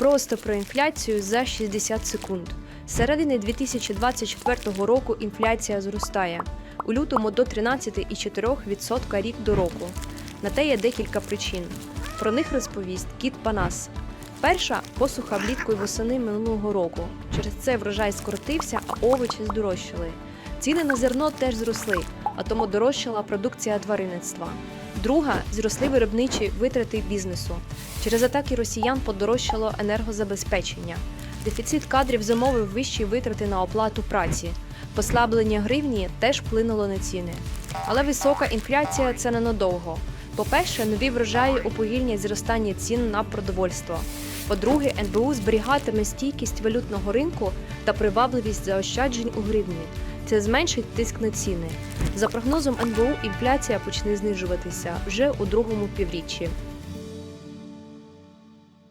Просто про інфляцію за 60 секунд. З середини 2024 року інфляція зростає. У лютому до 13,4% рік до року. На те є декілька причин. Про них розповість кіт Панас. Перша посуха влітку і восени минулого року. Через це врожай скоротився, а овочі здорожчали. Ціни на зерно теж зросли, а тому дорожчала продукція тваринництва. Друга зросли виробничі витрати бізнесу. Через атаки росіян подорожчало енергозабезпечення. Дефіцит кадрів замовив вищі витрати на оплату праці. Послаблення гривні теж вплинуло на ціни. Але висока інфляція це ненадовго. По-перше, нові врожаї уповільнять зростання цін на продовольство. По-друге, НБУ зберігатиме стійкість валютного ринку та привабливість заощаджень у гривні. Це зменшить тиск на ціни. За прогнозом НБУ, інфляція почне знижуватися вже у другому півріччі.